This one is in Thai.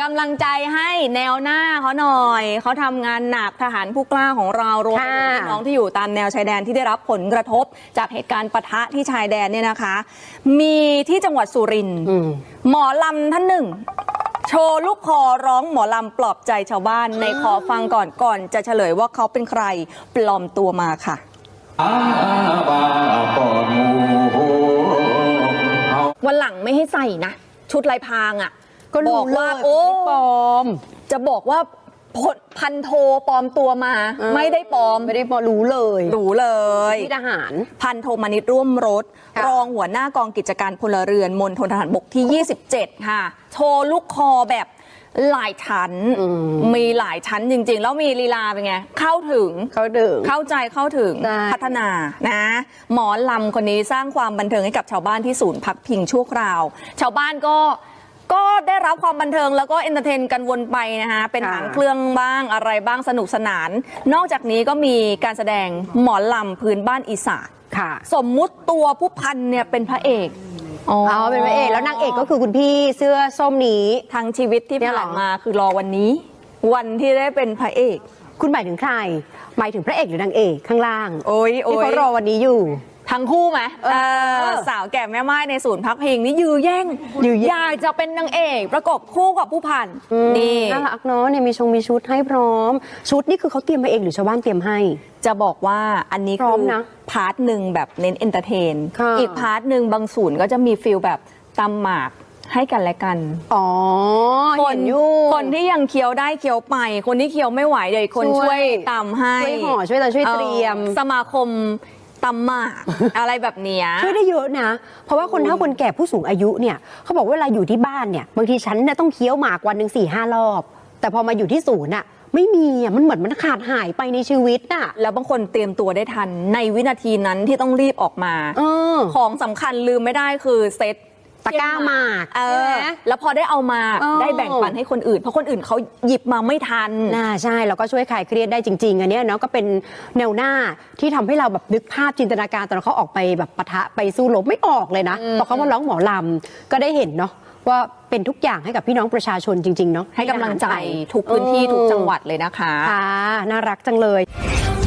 กำลังใจให้แนวหน้าเขาหน่อย เขาทำงานหนักทหารผู้กล้าของเรารวมไปถึงค่ะพี่น้องที่อยู่ตามแนวชายแดนที่ได้รับผลกระทบ จากเหตุการณ์ปะทะที่ชายแดนเนี่ยนะคะ มีที่จังหวัดสุรินทร์อืมหมอลำท่านหนึ่ง โชว์ลูกคอร้องหมอลำปลอบใจชาวบ้านในขอฟังก่อนก่อน จะเฉลยว่าเขาเป็นใครปลอมตัวมาค่ะอาบาปอมูโหเอาวันหลังไม่ให้ใส่นะ ชุดลายพรางอะ่ะ ก็บรู้อกว่าเลยโอ้ ไม่ได้ปลอม จะบอกว่าพลพันโทปลอมตัวมา เออ ไม่ได้ปลอมไม่ได้ปลอมรู้เลยรู้เลย ที่ทหาร พันโทมนิตร่วมรถ ค่ะ รองหัวหน้ากองกิจการพลเรือนมณฑลทหารบกที่ 27 ค่ะ โชว์ลูกคอแบบหลายชั้น มีหลายชั้นจริง ๆ แล้วมีลีลาเป็นไง เข้าถึง เขาดึงเข้าใจเข้าถึงใช่ พัฒนานะ หมอลำคนนี้สร้างความบันเทิงให้กับชาวบ้านที่ศูนย์พักพิงชั่วคราว ชาวบ้านก็ก็ ได้รับความบันเทิงแล้วก็เอนเตอร์เทนกันวนไปนะคะเป็นค่ะหางเครื่องบ้างอะไรบ้างสนุกสนาน นอกจากนี้ก็มีการแสดงหมอลำพื้นบ้านอีสานค่ะ สมมุติตัวผู้พันเนี่ยเป็นพระเอกอ๋ออ๋อเป็นพระเอกแล้วนางเอกก็คือคุณพี่เสื้อส้มนี้ทั้งชีวิตที่เนี่ยเหรผ่าอนมาคือรอวันนี้ วันที่ได้เป็นพระเอก คุณหมายถึงใคร หมายถึงพระเอกหรือนางเอกข้างล่างโอ้ยโอ้ที่ยเขารอวันนี้อยู่ ทั้งคู่ไหมเออเออสาวแก่แม่ไม้ในศูนย์พักพิงนี่ยื้อแย่งยื้อแย่งอยากจะเป็นนางเอกประกบคู่กับผู้พันนี่น่ารักเนาะเนี่ยมีชงมีชุดให้พร้อม ชุดนี่คือเขาเตรียมมาเองหรือชาวบ้านเตรียมให้ จะบอกว่าอันนี้พร้คือมอนะพาร์ทหนึ่งแบบเน้นเอนเตอร์เทนค่ะอีกพาร์ทหนึ่งบางศูนย์ก็จะมีฟิลแบบตำหมากให้กันและกัน อ๋อคเห็นนอยู่คนที่ยังเคี้ยวได้เคี้ยวไป คนที่เคี้ยวไม่ไหวเดี๋ยวอีกคนช่ช่ววยยตำให้ ช่วยห่อช่วยอะไรช่วยเตรียมออสมาคม ตำหมากอะไรแบบเนี้ย ช่วยได้เยอะนะ เพราะว่าคนเฒ่าคนแก่ผู้สูงอายุเนี่ยเขาบอกว่าเวลาอยู่ที่บ้านเนี่ยบางทีฉันเนี่ยต้องเคี้ยวหมากวันหนึ่งสี่ห้ารอบ แต่พอมาอยู่ที่ศูนย์อะไม่มีอะมันเหมือนมันขาดหายไปในชีวิตอะแล้วบางคนเตรียมตัวได้ทันในวินาทีนั้นที่ต้องรีบออกมา เออ ของสำคัญลืมไม่ได้คือเซ็ต ตะกร้าหมากเอใช่อ ไหมแล้วพอได้เอามาเออ ได้แบ่งปันให้คนอื่น เพราะคนอื่นเขาหยิบมาไม่ทัน น่าใช่แล้วก็ช่วยคลายเครียดได้จริง ๆ อันเนี้ยเนาะก็เป็นแนวหน้าที่ทำให้เราแบบนึกภาพจินตนาการตอนเขาออกไปแบบปะทะไปสู้รบไม่ออกเลยนะพอเขามาร้องหมอลำก็ได้เห็นเนาะว่าเป็นทุกอย่างให้กับพี่น้องประชาชนจริง ๆ เนาะให้กำลังใจทุกพื้นที่ทุกจังหวัดเลยนะคะ ค่ะน่ารักจังเลยทำ